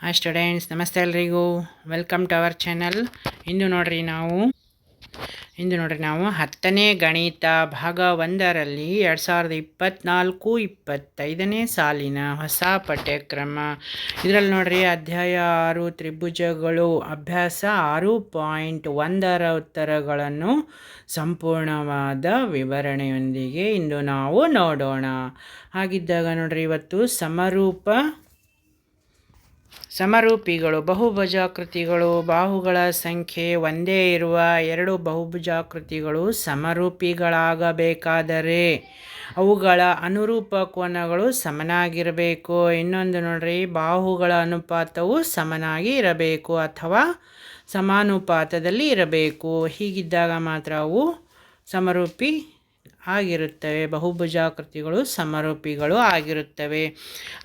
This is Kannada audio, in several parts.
ಹಾಯ್ ಸ್ಟೂಡೆಂಟ್ಸ್ ನಮಸ್ತೆ ಎಲ್ರಿಗೂ. ವೆಲ್ಕಮ್ ಟು ಅವರ್ ಚಾನಲ್ ಇಂದು ನೋಡ್ರಿ ನಾವು, ಇಂದು ನೋಡ್ರಿ ನಾವು ಹತ್ತನೇ ಗಣಿತ ಭಾಗ ಒಂದರಲ್ಲಿ ಎರಡು ಸಾವಿರದ ಇಪ್ಪತ್ತ್ನಾಲ್ಕು ಇಪ್ಪತ್ತೈದನೇ ಸಾಲಿನ ಹೊಸ ಪಠ್ಯಕ್ರಮ. ಇದರಲ್ಲಿ ನೋಡ್ರಿ ಅಧ್ಯಾಯ ಆರು, ತ್ರಿಭುಜಗಳು, ಅಭ್ಯಾಸ ಆರು ಪಾಯಿಂಟ್ ಒಂದರ ಉತ್ತರಗಳನ್ನು ಸಂಪೂರ್ಣವಾದ ವಿವರಣೆಯೊಂದಿಗೆ ಇಂದು ನಾವು ನೋಡೋಣ. ಹಾಗಿದ್ದಾಗ ನೋಡ್ರಿ ಇವತ್ತು ಸಮರೂಪ ಸಮರೂಪಿಗಳು, ಬಹುಭುಜಾಕೃತಿಗಳು, ಬಾಹುಗಳ ಸಂಖ್ಯೆ ಒಂದೇ ಇರುವ ಎರಡು ಬಹುಭುಜಾಕೃತಿಗಳು ಸಮರೂಪಿಗಳಾಗಬೇಕಾದರೆ ಅವುಗಳ ಅನುರೂಪ ಕೋನಗಳು ಸಮನಾಗಿರಬೇಕು. ಇನ್ನೊಂದು ನೋಡ್ರಿ, ಬಾಹುಗಳ ಅನುಪಾತವು ಸಮನಾಗಿ ಇರಬೇಕು ಅಥವಾ ಸಮಾನುಪಾತದಲ್ಲಿ ಇರಬೇಕು. ಹೀಗಿದ್ದಾಗ ಮಾತ್ರ ಅವು ಸಮರೂಪಿ ಆಗಿರುತ್ತವೆ. ಬಹುಭುಜಾಕೃತಿಗಳು, ಸಮರೂಪಿಗಳು ಆಗಿರುತ್ತವೆ.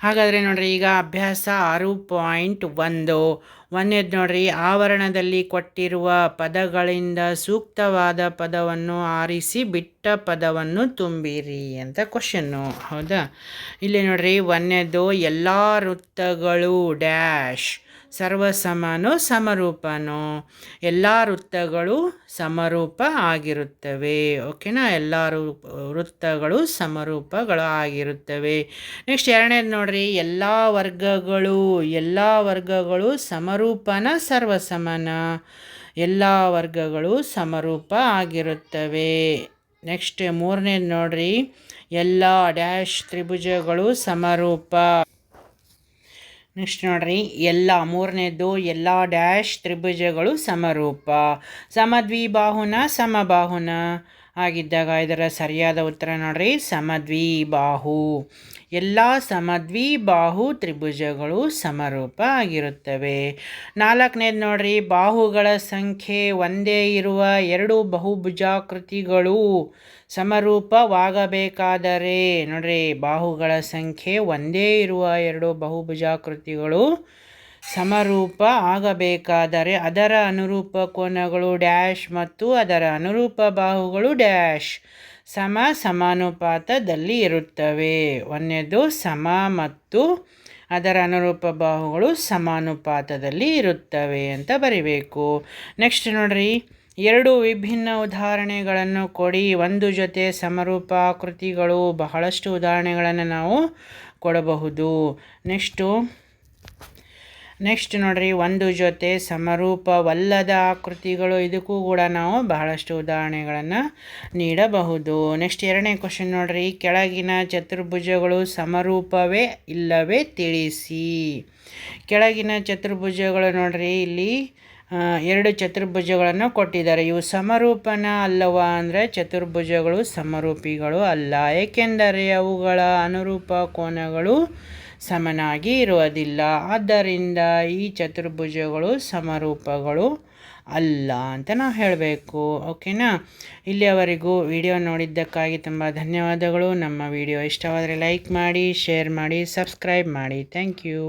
ಹಾಗಾದರೆ ನೋಡ್ರಿ, ಈಗ ಅಭ್ಯಾಸ ಆರು ಪಾಯಿಂಟ್ ಒಂದು. ಒಂದೇದು ನೋಡ್ರಿ, ಆವರಣದಲ್ಲಿ ಕೊಟ್ಟಿರುವ ಪದಗಳಿಂದ ಸೂಕ್ತವಾದ ಪದವನ್ನು ಆರಿಸಿ ಬಿಟ್ಟ ಪದವನ್ನು ತುಂಬಿರಿ ಅಂತ ಕ್ವಶನ್ನು. ಹೌದಾ? ಇಲ್ಲಿ ನೋಡ್ರಿ, ಒಂದೇದು, ಎಲ್ಲ ವೃತ್ತಗಳು ಡ್ಯಾಶ್. ಸರ್ವಸಮನು ಸಮರೂಪನೋ. ಎಲ್ಲ ವೃತ್ತಗಳು ಸಮರೂಪ ಆಗಿರುತ್ತವೆ. ಓಕೆನಾ? ಎಲ್ಲ ವೃತ್ತಗಳು ಸಮರೂಪಗಳು ಆಗಿರುತ್ತವೆ ನೆಕ್ಸ್ಟ್ ಎರಡನೇದು ನೋಡ್ರಿ. ಎಲ್ಲ ವರ್ಗಗಳು ಎಲ್ಲ ವರ್ಗಗಳು ಸಮರೂಪನ ಸರ್ವಸಮನ. ಎಲ್ಲ ವರ್ಗಗಳು ಸಮರೂಪ ಆಗಿರುತ್ತವೆ. ನೆಕ್ಸ್ಟ್ ಮೂರನೇದು ನೋಡ್ರಿ. ಎಲ್ಲ ಡ್ಯಾಶ್ ತ್ರಿಭುಜಗಳು ಸಮರೂಪ. ನೆಕ್ಸ್ಟ್ ನೋಡ್ರಿ, ಎಲ್ಲ ಮೂರನೇದು ಎಲ್ಲ ಡ್ಯಾಶ್ ತ್ರಿಭುಜಗಳು ಸಮರೂಪ. ಸಮದ್ವಿಬಾಹುನ ಸಮಬಾಹುನ. ಆಗಿದ್ದಾಗ ಇದರ ಸರಿಯಾದ ಉತ್ತರ ನೋಡ್ರಿ, ಸಮದ್ವಿಬಾಹು. ಎಲ್ಲ ಸಮದ್ವಿಬಾಹು ತ್ರಿಭುಜಗಳು ಸಮರೂಪ ಆಗಿರುತ್ತವೆ. ನಾಲ್ಕನೇದು ನೋಡ್ರಿ, ಬಾಹುಗಳ ಸಂಖ್ಯೆ ಒಂದೇ ಇರುವ ಎರಡು ಬಹುಭುಜಾಕೃತಿಗಳು ಸಮರೂಪವಾಗಬೇಕಾದರೆ, ನೋಡ್ರಿ, ಬಾಹುಗಳ ಸಂಖ್ಯೆ ಒಂದೇ ಇರುವ ಎರಡು ಬಹುಭುಜಾಕೃತಿಗಳು ಸಮರೂಪ ಆಗಬೇಕಾದರೆ ಅದರ ಅನುರೂಪ ಕೋನಗಳು ಡ್ಯಾಶ್ ಮತ್ತು ಅದರ ಅನುರೂಪ ಬಾಹುಗಳು ಡ್ಯಾಶ್. ಸಮ ಸಮಾನುಪಾತದಲ್ಲಿ ಇರುತ್ತವೆ. ಒಂದನೇದು ಸಮ ಮತ್ತು ಅದರ ಅನುರೂಪ ಬಾಹುಗಳು ಸಮಾನುಪಾತದಲ್ಲಿ ಇರುತ್ತವೆ ಅಂತ ಬರಿಬೇಕು. ನೆಕ್ಸ್ಟ್ ನೋಡ್ರಿ. ಎರಡು ವಿಭಿನ್ನ ಉದಾಹರಣೆಗಳನ್ನು ಕೊಡಿ. ಒಂದು ಜೊತೆ ಸಮರೂಪ ಆಕೃತಿಗಳು ಬಹಳಷ್ಟು ಉದಾಹರಣೆಗಳನ್ನು ನಾವು ಕೊಡಬಹುದು. ನೆಕ್ಸ್ಟು ನೆಕ್ಸ್ಟ್ ನೋಡ್ರಿ, ಒಂದು ಜೊತೆ ಸಮರೂಪವಲ್ಲದ ಆಕೃತಿಗಳು. ಇದಕ್ಕೂ ಕೂಡ ನಾವು ಬಹಳಷ್ಟು ಉದಾಹರಣೆಗಳನ್ನು ನೀಡಬಹುದು. ನೆಕ್ಸ್ಟ್ ಎರಡನೇ ಕ್ವಶನ್ ನೋಡ್ರಿ, ಕೆಳಗಿನ ಚತುರ್ಭುಜಗಳು ಸಮರೂಪವೇ ಇಲ್ಲವೇ ತಿಳಿಸಿ. ಕೆಳಗಿನ ಚತುರ್ಭುಜಗಳು ನೋಡ್ರಿ, ಇಲ್ಲಿ ಎರಡು ಚತುರ್ಭುಜಗಳನ್ನು ಕೊಟ್ಟಿದ್ದಾರೆ. ಇವು ಸಮರೂಪನ ಅಲ್ಲವ ಅಂದರೆ ಚತುರ್ಭುಜಗಳು ಸಮರೂಪಿಗಳು ಅಲ್ಲ. ಏಕೆಂದರೆ ಅವುಗಳ ಅನುರೂಪ ಕೋನಗಳು ಸಮನಾಗಿ ಇರುವುದಿಲ್ಲ. ಆದ್ದರಿಂದ ಈ ಚತುರ್ಭುಜಗಳು ಸಮರೂಪಗಳು ಅಲ್ಲ ಅಂತ ನಾವು ಹೇಳಬೇಕು. ಓಕೆನಾ? ಇಲ್ಲಿಯವರೆಗೂ ವಿಡಿಯೋ ನೋಡಿದ್ದಕ್ಕಾಗಿ ತುಂಬ ಧನ್ಯವಾದಗಳು. ನಮ್ಮ ವಿಡಿಯೋ ಇಷ್ಟವಾದರೆ ಲೈಕ್ ಮಾಡಿ, ಶೇರ್ ಮಾಡಿ, ಸಬ್ಸ್ಕ್ರೈಬ್ ಮಾಡಿ. Thank you.